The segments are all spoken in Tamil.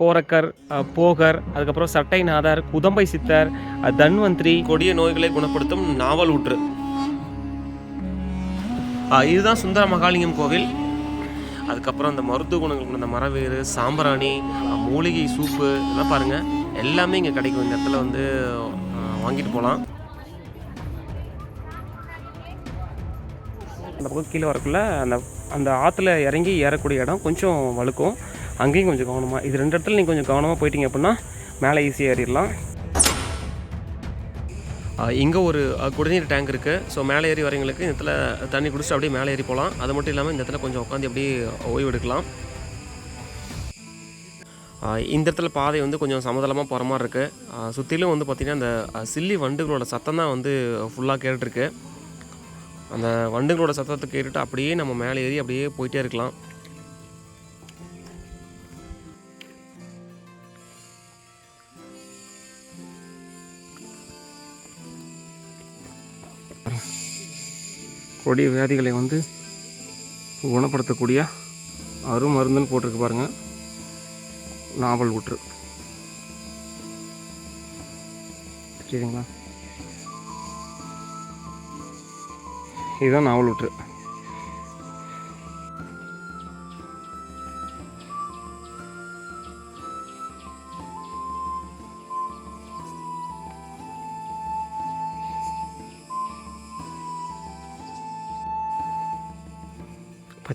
கோரக்கர் போகர் அதுக்கப்புறம் சட்டைநாதர் குதம்பை சித்தர் தன்வந்திரி. கொடிய நோய்களை குணப்படுத்தும் நாவல் ஊற்று. இதுதான் சுந்தர மகாலிங்கம் கோவில். அதுக்கப்புறம் அந்த மருத்துவ குணங்கள் கொண்ட மரவேறு சாம்பிராணி மூலிகை சூப்பு இதெல்லாம் பாருங்கள் எல்லாமே இங்கே கிடைக்கும். இந்த இடத்துல வந்து வாங்கிட்டு போகலாம் அந்த பக்கம் கீழே வரக்குள்ள அந்த அந்த ஆற்றுல இறங்கி ஏறக்கூடிய இடம் கொஞ்சம் வழுக்கும். அங்கேயும் கொஞ்சம் கவனமாக இது ரெண்டு இடத்துல நீங்கள் கொஞ்சம் கவனமாக போயிட்டீங்க அப்படின்னா மேலே ஈஸியாக ஏறிடலாம். இங்கே ஒரு குடிநீர் டேங்க் இருக்குது ஸோ மேலே ஏறி வரவங்களுக்கு இந்த இடத்துல தண்ணி குடிச்சிட்டு அப்படியே மேலே ஏறி போகலாம். அது மட்டும் இல்லாமல் இந்த இடத்துல கொஞ்சம் உட்காந்து அப்படியே ஓய்வு எடுக்கலாம் இந்த இடத்துல பாதை வந்து கொஞ்சம் சமதளமாக போகிற மாதிரி இருக்குது சுற்றிலும் வந்து பார்த்திங்கன்னா அந்த சில்லி வண்டுகளோட சத்தம் தான் வந்து ஃபுல்லாக கேட்டுருக்கு. அந்த வண்டுகளோட சத்தத்தை கேட்டுட்டு அப்படியே நம்ம மேலே ஏறி அப்படியே போயிட்டே இருக்கலாம். கொடிய வியாதிகளை வந்து குணப்படுத்தக்கூடிய அருமருந்துன்னு போட்டிருக்கு பாருங்கள் நாவல் ஊற்று சரிங்களா? இதுதான் நாவல் ஊற்று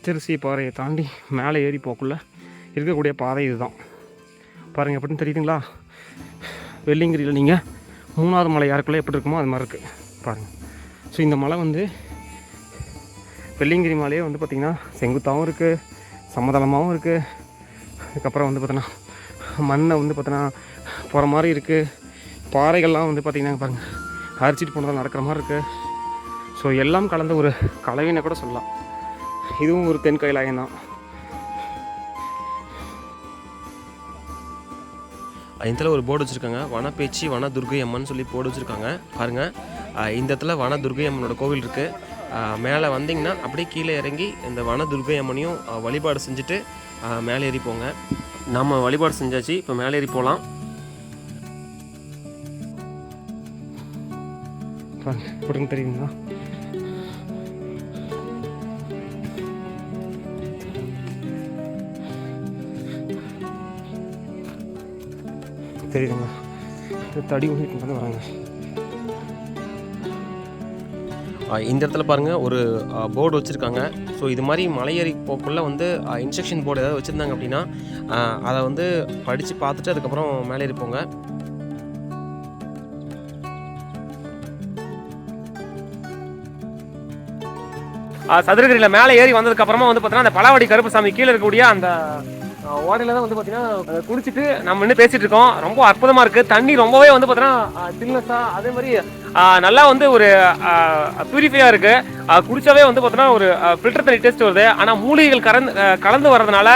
பச்சரிசி பாறையை தாண்டி மேலே ஏறி போக்குள்ள இருக்கக்கூடிய பாதை இதுதான். பாருங்கள் எப்படின்னு தெரியுதுங்களா? வெள்ளிங்கிரியில் நீங்கள் மூணாவது மலை யாருக்குள்ளே எப்படி இருக்குமோ அது மாதிரி இருக்குது பாருங்கள் ஸோ இந்த மலை வந்து வெள்ளிங்கிரி மலையே வந்து பார்த்திங்கன்னா செங்குத்தாகவும் இருக்குது சமதளமாகவும் இருக்குது அதுக்கப்புறம் வந்து பார்த்தோன்னா மண்ணை வந்து பார்த்தோன்னா போகிற மாதிரி இருக்குது பாறைகள்லாம் வந்து பார்த்திங்கன்னா பாருங்கள் அரிச்சிட்டு போனதால் நடக்கிற மாதிரி இருக்குது ஸோ எல்லாம் கலந்த ஒரு கலவைன்னு கூட சொல்லலாம். இதுவும் ஒரு தென் கைலாயம் தான். இதில் ஒரு போர்டு வச்சுருக்காங்க. வனப்பேச்சி வன துர்கை அம்மன் சொல்லி போர்டு வச்சுருக்காங்க. பாருங்கள் இந்த இடத்துல வன துர்கை அம்மனோட கோவில் இருக்குது மேலே வந்தீங்கன்னா அப்படியே கீழே இறங்கி இந்த வன துர்கை அம்மனையும் வழிபாடு செஞ்சுட்டு மேலே ஏறி போங்க. நம்ம வழிபாடு செஞ்சாச்சு. இப்போ மேலே ஏறி போகலாம் எப்படின்னு தெரியுங்களா? தெரியுதுங்க. தடி ஊனிட்டு வந்து வராங்க இந்த இடத்துல பாருங்கள் ஒரு போர்டு வச்சுருக்காங்க. ஸோ இது மாதிரி மலையேறி போக்குள்ளே வந்து இன்ஸ்ட்ரக்ஷன் போர்டு ஏதாவது வச்சுருந்தாங்க அப்படின்னா அதை வந்து படித்து பார்த்துட்டு அதுக்கப்புறம் மேலே ஏறி போங்க சதுரகிரியில் மேலே ஏறி வந்ததுக்கப்புறமா வந்து பார்த்தீங்கன்னா அந்த பலாவடி கருப்புசாமி கீழே இருக்கக்கூடிய அந்த ஓடையில தான் வந்து பார்த்தீங்கன்னா குளிச்சுட்டு நம்ம இன்னும் பேசிட்டு இருக்கோம் ரொம்ப அற்புதமாக இருக்குது தண்ணி ரொம்பவே வந்து பார்த்தீங்கன்னா சில்னஸாக அதே மாதிரி நல்லா வந்து ஒரு பியூரிஃபையாக இருக்குது குடிச்சாவே வந்து பார்த்தீங்கன்னா ஒரு ஃபில்டர் தண்ணி டேஸ்ட் வருது. ஆனால் மூலிகைகள் கலந்து கலந்து வர்றதுனால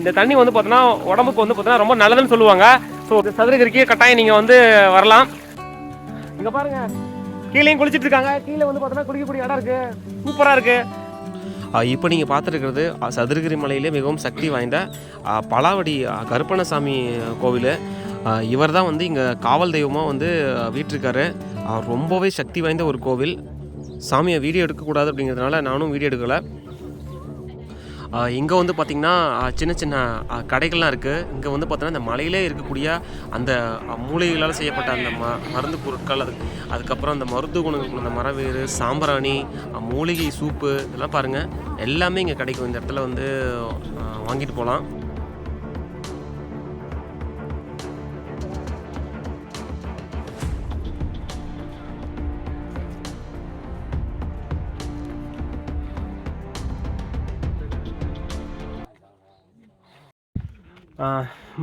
இந்த தண்ணி வந்து பார்த்தீங்கன்னா உடம்புக்கு வந்து பார்த்தீங்கன்னா ரொம்ப நல்லதுன்னு சொல்லுவாங்க. ஸோ சதுரகிரிக்கு கட்டாயம் நீங்கள் வந்து வரலாம். இங்கே பாருங்கள் கீழேயும் குளிச்சிட்டு இருக்காங்க கீழே வந்து பார்த்தீங்கன்னா குளிக்கக்கூடிய இடம் இருக்குது சூப்பராக இருக்குது இப்போ நீங்கள் பார்த்துருக்கிறது சதுரகிரி மலையிலே மிகவும் சக்தி வாய்ந்த பலாவடி கருப்பணசாமி கோவில். இவர் தான் வந்து இங்கே காவல் தெய்வமாக வந்து வீட்டிருக்காரு. ரொம்பவே சக்தி வாய்ந்த ஒரு கோவில். சாமியை வீடியோ எடுக்கக்கூடாது அப்படிங்கிறதுனால நானும் வீடியோ எடுக்கலை. இங்கே வந்து பார்த்திங்கன்னா சின்ன சின்ன கடைகள்லாம் இருக்குது இங்கே வந்து பார்த்தோன்னா இந்த மலையிலே இருக்கக்கூடிய அந்த மூலிகளால் செய்யப்பட்ட அந்த ம மருந்து பொருட்கள் அது அதுக்கப்புறம் அந்த மருத்துவ குணங்கள் அந்த மரவேறு சாம்பிராணி மூலிகை சூப்பு இதெல்லாம் பாருங்கள் எல்லாமே இங்கே கிடைக்கும் இந்த இடத்துல வந்து வாங்கிட்டு போகலாம்.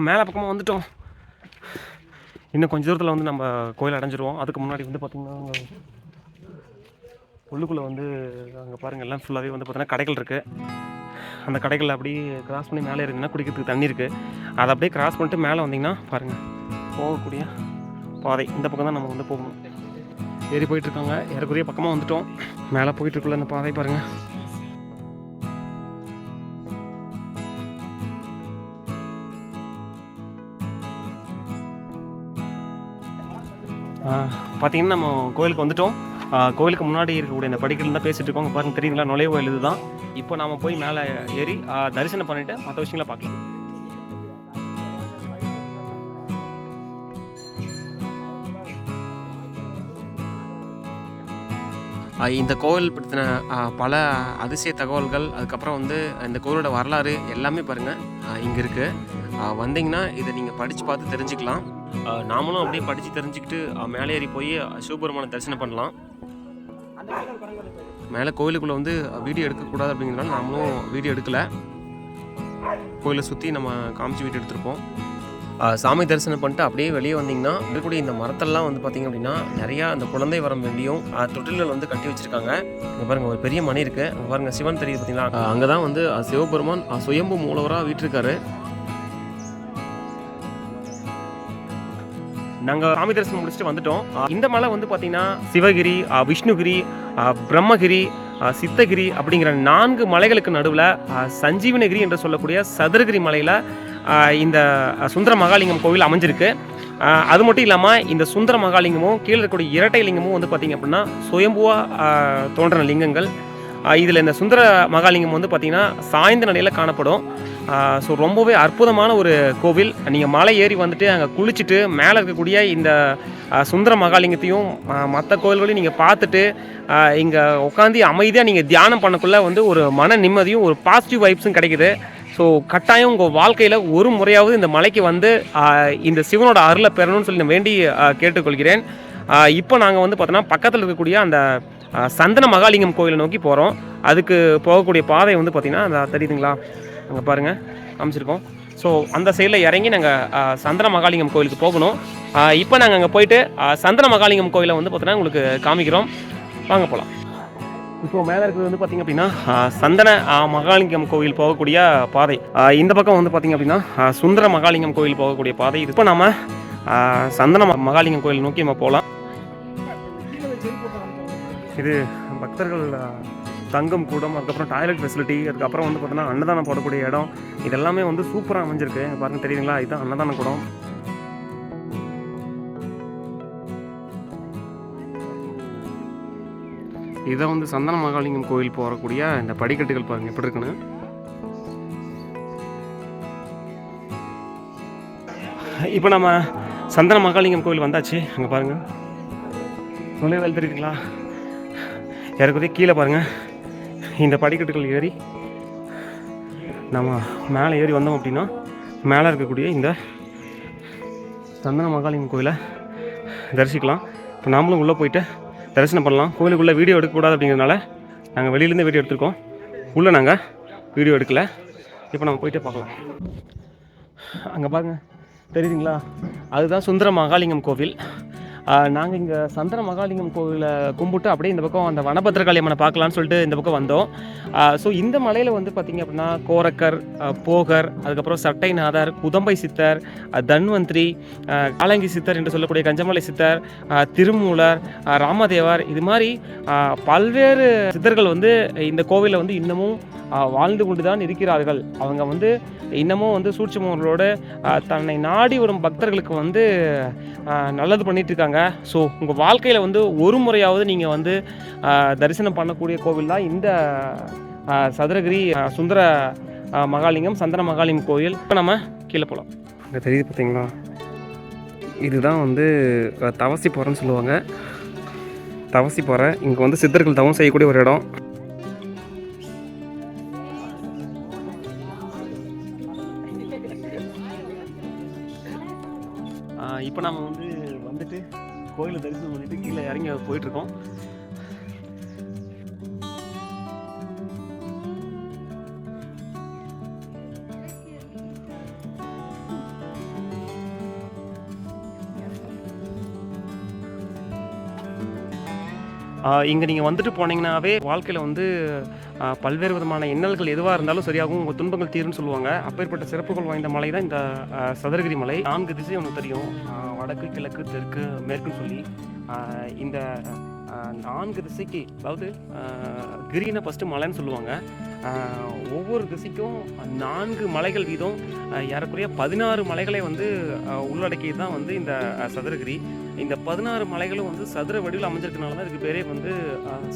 மேலே பக்கமாக வந்துட்டோம். இன்னும் கொஞ்சம் தூரத்தில் வந்து நம்ம கோயில் அடைஞ்சிருவோம். அதுக்கு முன்னாடி வந்து பார்த்திங்கன்னா உள்ளுக்குள்ளே வந்து அங்கே பாருங்கள் எல்லாம் ஃபுல்லாகவே வந்து பார்த்திங்கன்னா கடைகள் இருக்குது அந்த கடைகளில் அப்படியே கிராஸ் பண்ணி மேலே இருந்தீங்கன்னா குடிக்கிறதுக்கு தண்ணி இருக்குது அதை அப்படியே கிராஸ் பண்ணிட்டு மேலே வந்தீங்கன்னா பாருங்கள் போகக்கூடிய பாதை. இந்த பக்கம் தான் நம்ம வந்து போகணும். ஏறி போயிட்டுருக்காங்க ஏறக்குறைய பக்கமாக வந்துட்டோம். மேலே போயிட்டுருக்குள்ள அந்த பாதை பாருங்கள் பார்த்தீங்கன்னா நம்ம கோயிலுக்கு வந்துட்டோம். கோவிலுக்கு கோயிலுக்கு முன்னாடி இருக்கக்கூடிய இந்த படிக்கட்டில் தான் பேசிட்டு இருக்கோம். பாருங்க தெரியுங்களா நுழைவு இதுதான். இப்போ நாம போய் மேலே ஏறி தரிசனம் பண்ணிட்டு மற்ற விஷயங்களை பார்க்கலாம். இந்த கோவில் பற்றின பல அதிசய தகவல்கள் அதுக்கப்புறம் வந்து இந்த கோவிலோட வரலாறு எல்லாமே பாருங்கள் இங்கே இருக்குது வந்தீங்கன்னா இதை நீங்கள் படித்து பார்த்து தெரிஞ்சுக்கலாம். நாமளும் அப்படியே படித்து தெரிஞ்சுக்கிட்டு மேலேறி மேலே ஏறி போய் சிவபெருமானை தரிசனம் பண்ணலாம். மேலே கோயிலுக்குள்ளே வந்து வீடியோ எடுக்கக்கூடாது அப்படிங்கிறனால நாமளும் வீடியோ எடுக்கலை. கோயிலை சுற்றி நம்ம காமிச்சு வீடியோ எடுத்திருப்போம். சாமி தரிசனம் பண்ணிட்டு அப்படியே வெளியே வந்தீங்கன்னா இருக்கக்கூடிய இந்த மரத்தெல்லாம் வந்து பார்த்தீங்க அப்படின்னா நிறையா அந்த குழந்தை வரம் வேண்டியும் தொட்டில்கள் வந்து கட்டி வச்சிருக்காங்க. இங்கே பாருங்கள் ஒரு பெரிய மணி இருக்குது பாருங்கள் சிவன் தெரியுது பார்த்தீங்களா அங்கே தான் வந்து சிவபெருமான் சுயம்பு மூலவராக வீட்டிருக்காரு. நாங்கள் சாமி தரிசனம் முடிச்சுட்டு வந்துட்டோம். இந்த மலை வந்து பார்த்தீங்கன்னா சிவகிரி விஷ்ணுகிரி பிரம்மகிரி சித்தகிரி அப்படிங்கிற நான்கு மலைகளுக்கு நடுவில் சஞ்சீவனகிரி என்று சொல்லக்கூடிய சதுரகிரி மலையில் இந்த சுந்தர மகாலிங்கம் கோவில் அமைஞ்சிருக்கு. அது மட்டும் இல்லாமல் இந்த சுந்தர மகாலிங்கமும் கீழே இருக்கக்கூடிய இரட்டை லிங்கமும் வந்து பார்த்திங்க அப்படின்னா சுயம்புவாக தோன்றின லிங்கங்கள். இதில் இந்த சுந்தர மகாலிங்கம் வந்து பார்த்திங்கன்னா சாய்ந்த நிலையில் காணப்படும். ஸோ ரொம்பவே அற்புதமான ஒரு கோவில். நீங்கள் மலை ஏறி வந்துட்டு அங்கே குளிச்சுட்டு மேலே இருக்கக்கூடிய இந்த சுந்தர மகாலிங்கத்தையும் மற்ற கோயில்களையும் நீங்கள் பார்த்துட்டு இங்கே உட்காந்து அமைதியாக நீங்கள் தியானம் பண்ணக்குள்ளே வந்து ஒரு மன நிம்மதியும் ஒரு பாசிட்டிவ் வைப்ஸும் கிடைக்குது. ஸோ கட்டாயம் உங்கள் வாழ்க்கையில் ஒரு முறையாவது இந்த மலைக்கு வந்து இந்த சிவனோட அருளை பெறணும்னு சொல்லி நான் வேண்டி கேட்டுக்கொள்கிறேன். இப்போ நாங்கள் வந்து பார்த்தோன்னா பக்கத்தில் இருக்கக்கூடிய அந்த சந்தன மகாலிங்கம் கோயிலை நோக்கி போகிறோம் அதுக்கு போகக்கூடிய பாதை வந்து பார்த்திங்கன்னா அந்த தெரியுதுங்களா? அங்கே பாருங்கள் காமிச்சிருக்கோம். ஸோ அந்த சைடில் இறங்கி நாங்கள் சந்திர மகாலிங்கம் கோயிலுக்கு போகணும். இப்போ நாங்கள் அங்கே போயிட்டு சந்திர மகாலிங்கம் கோயிலை வந்து பார்த்தோன்னா உங்களுக்கு காமிக்கிறோம். வாங்க போகலாம் இப்போ மேலே இருக்கிறது வந்து பார்த்திங்க அப்படின்னா சந்தன மகாலிங்கம் கோயில் போகக்கூடிய பாதை. இந்த பக்கம் வந்து பார்த்திங்க அப்படின்னா சுந்தர மகாலிங்கம் கோயில் போகக்கூடிய பாதை. இப்போ நம்ம சந்தன ம- மகாலிங்கம் கோயில் நோக்கி நம்ம போகலாம் இது பக்தர்கள் தங்கும் கூடம் அதுக்கப்புறம் டாய்லெட் ஃபெசிலிட்டி அதுக்கப்புறம் வந்து பார்த்தோன்னா அன்னதானம் போடக்கூடிய இடம். இதெல்லாமே வந்து சூப்பராக அமைஞ்சிருக்கு. பாருங்கள் தெரியுங்களா இதுதான் அன்னதான கூடம். இதான் வந்து சந்தன மகாலிங்கம் கோயில் போகக்கூடிய இந்த படிக்கட்டுகள் பாருங்கள் எப்படி இருக்குன்னு. இப்போ நம்ம சந்தன மகாலிங்கம் கோயில் வந்தாச்சு. அங்கே பாருங்கள் நுழைவாயில் தெரியுதுங்களா? யாருக்குரிய கீழே பாருங்கள் இந்த படிக்கட்டுகள் ஏறி நம்ம மேலே ஏறி வந்தோம் அப்படின்னா மேலே இருக்கக்கூடிய இந்த சந்தன மகாலிங்கம் கோயிலை தரிசிக்கலாம். இப்போ நாமளும் உள்ளே போயிட்டு தரிசனம் பண்ணலாம். கோயிலுக்குள்ளே வீடியோ எடுக்கக்கூடாது அப்படிங்கிறதுனால நாங்கள் வெளியிலேருந்து வீடியோ எடுத்திருக்கோம். உள்ளே நாங்கள் வீடியோ எடுக்கல. இப்போ நம்ம போயிட்டு பார்க்கலாம். அங்கே பாருங்க. தெரியுதுங்களா? அதுதான் சுந்தர மகாலிங்கம் கோவில். நாங்கள் இங்கே சந்திர மகாலிங்கம் கோவிலை கும்பிட்டு அப்படியே இந்த பக்கம் அந்த வனபத்திரகாளியம்மனை பார்க்கலான்னு சொல்லிட்டு இந்த பக்கம் வந்தோம். ஸோ இந்த மலையில் வந்து பார்த்திங்க அப்படின்னா கோரக்கர் போகர் அதுக்கப்புறம் சட்டைநாதர் குதம்பை சித்தர் தன்வந்திரி காலங்கி சித்தர் என்று சொல்லக்கூடிய கஞ்சமலை சித்தர் திருமூலர் ராமதேவர் இது மாதிரி பல்வேறு சித்தர்கள் வந்து இந்த கோவிலில் வந்து இன்னமும் வாழ்ந்து கொண்டு தான் இருக்கிறார்கள். அவங்க வந்து இன்னமும் வந்து சூட்சுமங்களோட தன்னை நாடி வரும் பக்தர்களுக்கு வந்து நல்லது பண்ணிட்டு இருக்காங்க. ஸோ உங்கள் வாழ்க்கையில் வந்து ஒரு முறையாவது நீங்கள் வந்து தரிசனம் பண்ணக்கூடிய கோவில் தான் இந்த சதுரகிரி சுந்தர மகாலிங்கம் சந்தன மகாலிங்கம் கோயில். இப்போ நம்ம கீழே போகலாம் இங்கே தெரியுது பார்த்தீங்களா இதுதான் வந்து தவசி போகிறேன்னு சொல்லுவாங்க. தவசி போகிற இங்கே வந்து சித்தர்கள் தவம் செய்யக்கூடிய ஒரு இடம். இப்போ நம்ம வந்து கோயிலில் தரிசனம் பண்ணிட்டு கீழே இறங்கி போயிட்டுருக்கோம். இங்கே நீங்கள் வந்துட்டு போனீங்கன்னாவே வாழ்க்கையில் வந்து பல்வேறு விதமான இன்னல்கள் எதுவாக இருந்தாலும் சரியாகும் உங்கள் துன்பங்கள் தீரும்னு சொல்லுவாங்க. அப்பேற்பட்ட சிறப்புகள் வாய்ந்த மலை தான் இந்த சதுரகிரி மலை. நான்கு திசை ஒன்று தெரியும். வடக்கு கிழக்கு தெற்கு மேற்குன்னு சொல்லி. இந்த நான்கு திசைக்கு அதாவது கிரீனை ஃபஸ்ட்டு மலைன்னு சொல்லுவாங்க. ஒவ்வொரு திசைக்கும் நான்கு மலைகள் வீதம் ஏறக்குறைய பதினாறு மலைகளை வந்து உள்ளடக்கியது தான் வந்து இந்த சதுரகிரி. இந்த பதினாறு மலைகளும் வந்து சதுர வடிவில் அமைஞ்சிருக்கனால தான் இதுக்கு பேரே வந்து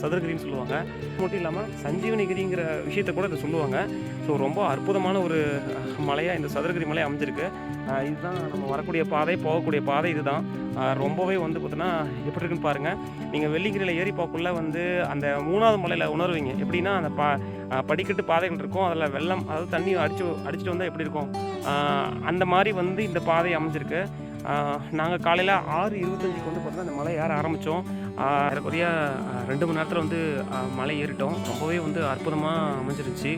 சதுரகிரின்னு சொல்லுவாங்க. அது மட்டும் இல்லாமல் சஞ்சீவனிகிரிங்கிற விஷயத்தை கூட இதை சொல்லுவாங்க. ஸோ ரொம்ப அற்புதமான ஒரு மலையாக இந்த சதுரகிரி மலை அமைஞ்சிருக்கு. இதுதான் நம்ம வரக்கூடிய பாதை போகக்கூடிய பாதை இதுதான். ரொம்பவே வந்து பார்த்தோன்னா எப்படி இருக்குன்னு பாருங்கள் நீங்கள் வெள்ளிங்கிரியில் ஏறி போக்குள்ள வந்து அந்த மூணாவது மலையில் உணர்வீங்க. எப்படின்னா அந்த பா படிக்கட்டு பாதைகள் இருக்கும். அதில் வெள்ளம் அதாவது தண்ணி அடிச்சு அடிச்சுட்டு வந்தால் எப்படி இருக்கும்? அந்த மாதிரி வந்து இந்த பாதை அமைஞ்சிருக்கு. நாங்கள் காலையில் ஆறு இருபத்தஞ்சுக்கு வந்து பார்த்தோன்னா அந்த மலை ஏற ஆரம்பித்தோம் ஏறக்குறைய ரெண்டு மணி நேரத்தில் வந்து மலை ஏறிட்டோம். ரொம்பவே வந்து அற்புதமாக அமைஞ்சிருச்சு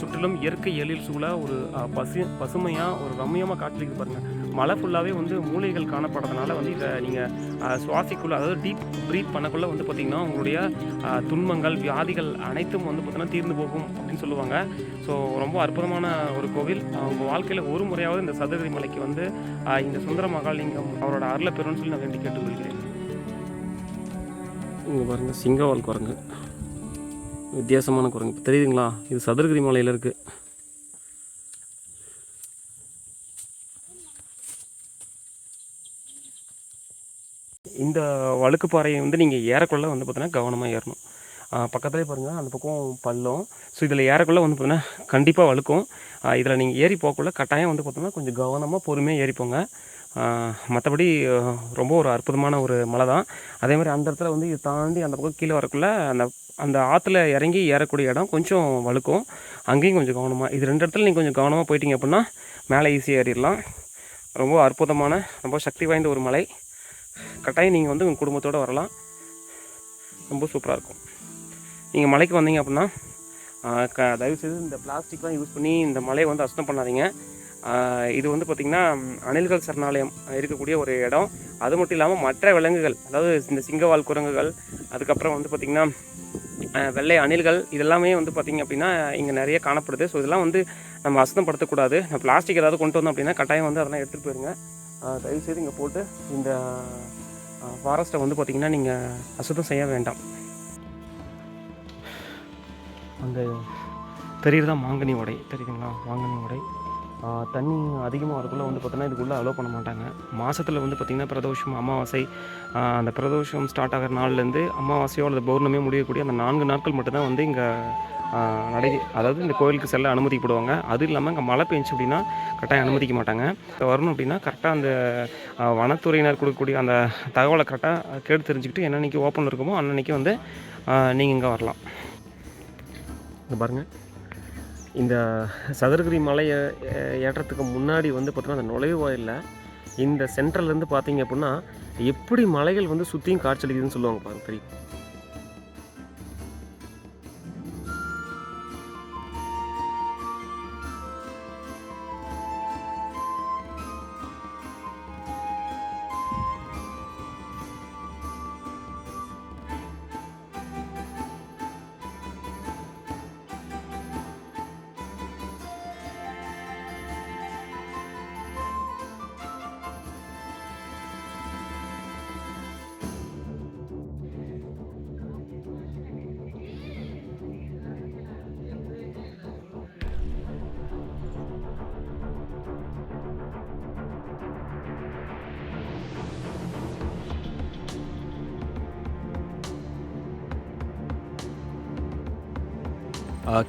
சுற்றிலும் இயற்கை எழில் சூழ ஒரு பசு பசுமையாக ஒரு ரம்மியமாக காட்சிக்கு பாருங்கள் மலை ஃபுல்லாகவே வந்து மூலிகைகள் காணப்படுறதுனால வந்து இதை நீங்கள் சுவாசிக்குள்ளே அதாவது டீப் ப்ரீத் பண்ணக்குள்ளே வந்து பார்த்திங்கன்னா உங்களுடைய துன்பங்கள் வியாதிகள் அனைத்தும் வந்து பார்த்திங்கன்னா தீர்ந்து போகும் அப்படின்னு சொல்லுவாங்க. ஸோ ரொம்ப அற்புதமான ஒரு கோவில். உங்கள் வாழ்க்கையில் ஒரு முறையாவது இந்த சதுரகிரி மலைக்கு வந்து இந்த சுந்தர மகாலிங்கம் அவரோட அருளை பெறும்னு சொல்லி நான் வேண்டி கேட்டுக்கொள்கிறேன். இங்கே பாருங்கள் சிங்கவால் குரங்கு. வித்தியாசமான குரங்கு. இப்போ தெரியுதுங்களா? இது சதுரகிரி மலையில் இருக்குது இந்த வழுக்கு பாறையை வந்து நீங்கள் ஏறக்குள்ள வந்து பார்த்தீங்கன்னா கவனமாக ஏறணும். பக்கத்துலேயே பாருங்கள் அந்த பக்கம் பள்ளம். ஸோ இதில் ஏறக்குள்ள வந்து பார்த்தீங்கன்னா கண்டிப்பாக வழுக்கும். இதில் நீங்கள் ஏறி போகக்குள்ள கட்டாயம் வந்து பார்த்தோம்னா கொஞ்சம் கவனமாக பொறுமையாக ஏறிப்போங்க. மற்றபடி ரொம்ப ஒரு அற்புதமான ஒரு மலை தான். அதே மாதிரி அந்த இடத்துல வந்து இது தாண்டி அந்த பக்கம் கீழே வரக்குள்ள அந்த அந்த ஆற்றுல இறங்கி ஏறக்கூடிய இடம் கொஞ்சம் வழுக்கும். அங்கேயும் கொஞ்சம் கவனமாக இது ரெண்டு இடத்துல நீங்கள் கொஞ்சம் கவனமாக போயிட்டீங்க அப்படின்னா மேலே ஈஸியாக ஏறிடலாம். ரொம்ப அற்புதமான ரொம்ப சக்தி வாய்ந்த ஒரு மலை. கட்டாயம் நீங்கள் வந்து உங்கள் குடும்பத்தோடு வரலாம். ரொம்ப சூப்பராக இருக்கும். நீங்கள் மலைக்கு வந்தீங்க அப்படின்னா க தயவுசெய்து இந்த பிளாஸ்டிக்லாம் யூஸ் பண்ணி இந்த மலையை வந்து அசுத்தம் பண்ணாதீங்க. இது வந்து பார்த்திங்கன்னா அணில்கள் சரணாலயம் இருக்கக்கூடிய ஒரு இடம். அது மட்டும் இல்லாமல் மற்ற விலங்குகள் அதாவது இந்த சிங்கவால் குரங்குகள் அதுக்கப்புறம் வந்து பார்த்திங்கன்னா வெள்ளை அணில்கள் இதெல்லாமே வந்து பார்த்திங்க அப்படின்னா இங்கே நிறைய காணப்படுது. ஸோ இதெல்லாம் வந்து நம்ம அசுத்தப்படுத்தக்கூடாது. நம்ம பிளாஸ்டிக் ஏதாவது கொண்டு வந்தோம் அப்படின்னா கட்டாயம் வந்து அதெல்லாம் எடுத்துகிட்டு போயிருங்க. தயவு தயவுசெய்து இங்கே போட்டு இந்த ஃபாரஸ்ட்டை வந்து பார்த்திங்கன்னா நீங்கள் அசுத்தம் செய்ய வேண்டாம். அங்கே தெரியுறதா மாங்கனி உடை? தெரியுதுங்களா? மாங்கனி உடை. தண்ணி அதிகமாக வரக்குள்ள வந்து பார்த்தோன்னா இதுக்குள்ளே அலோவ் பண்ண மாட்டாங்க. மாதத்தில் வந்து பார்த்திங்கன்னா பிரதோஷம் அமாவாசை அந்த பிரதோஷம் ஸ்டார்ட் ஆகிற நாள்லேருந்து அமாவாசையோ அல்லது பௌர்ணமியோ முடியக்கூடிய அந்த நான்கு நாட்கள் மட்டும்தான் வந்து இங்கே நடை அதாவது இந்த கோயிலுக்கு செல்ல அனுமதிக்கப்படுவாங்க அது இல்லாமல் இங்கே மழை பெஞ்சு அப்படின்னா கரெக்டாக அனுமதிக்க மாட்டாங்க. இப்போ வரணும் அப்படின்னா கரெக்டாக அந்த வனத்துறையினர் கொடுக்கக்கூடிய அந்த தகவலை கரெக்டாக கேட்டு தெரிஞ்சுக்கிட்டு என்னன்னைக்கு ஓப்பன் இருக்குமோ அன்னன்னைக்கு வந்து நீங்கள் இங்கே வரலாம். இங்கே பாருங்கள் இந்த சதுரகிரி மலையை ஏற்றத்துக்கு முன்னாடி வந்து பார்த்தோன்னா அந்த நுழைவாயிலில் இந்த சென்ட்ரல்லேருந்து பார்த்தீங்க அப்படின்னா எப்படி மலைகள் வந்து சுற்றியும் காட்சியளிக்குதுன்னு சொல்லுவாங்க பாருங்க தெரியும்?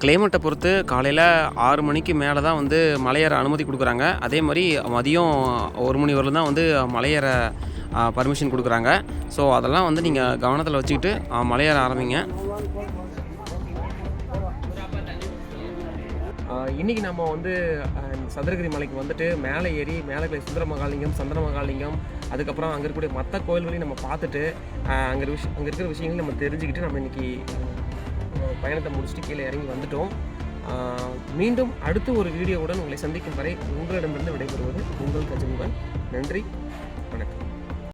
கிளைமேட்டை பொறுத்து காலையில் ஆறு மணிக்கு மேலே தான் வந்து மலையேற அனுமதி கொடுக்குறாங்க. அதே மாதிரி மதியம் ஒரு மணி வரலும் தான் வந்து மலையேற பர்மிஷன் கொடுக்குறாங்க. ஸோ அதெல்லாம் வந்து நீங்கள் கவனத்தில் வச்சுக்கிட்டு மலையேற ஆரம்பிங்க. இன்றைக்கி நம்ம வந்து சதுரகிரி மலைக்கு வந்துட்டு மேலே ஏறி மேலே இருக்கிற சுந்தர மகாலிங்கம் சந்திர மகாலிங்கம் அதுக்கப்புறம் அங்கே இருக்கக்கூடிய மற்ற கோயில்களையும் நம்ம பார்த்துட்டு அங்கே விஷ அங்கே இருக்கிற விஷயங்களையும் நம்ம தெரிஞ்சுக்கிட்டு நம்ம இன்றைக்கி பயணத்தை முடிச்சுட்டு கீழே இறங்கி வந்துட்டோம். மீண்டும் அடுத்து ஒரு வீடியோவுடன் உங்களை சந்திக்கும் வரை உங்களிடமிருந்து விடைபெறுவது உங்கள் கஜமுகன். நன்றி.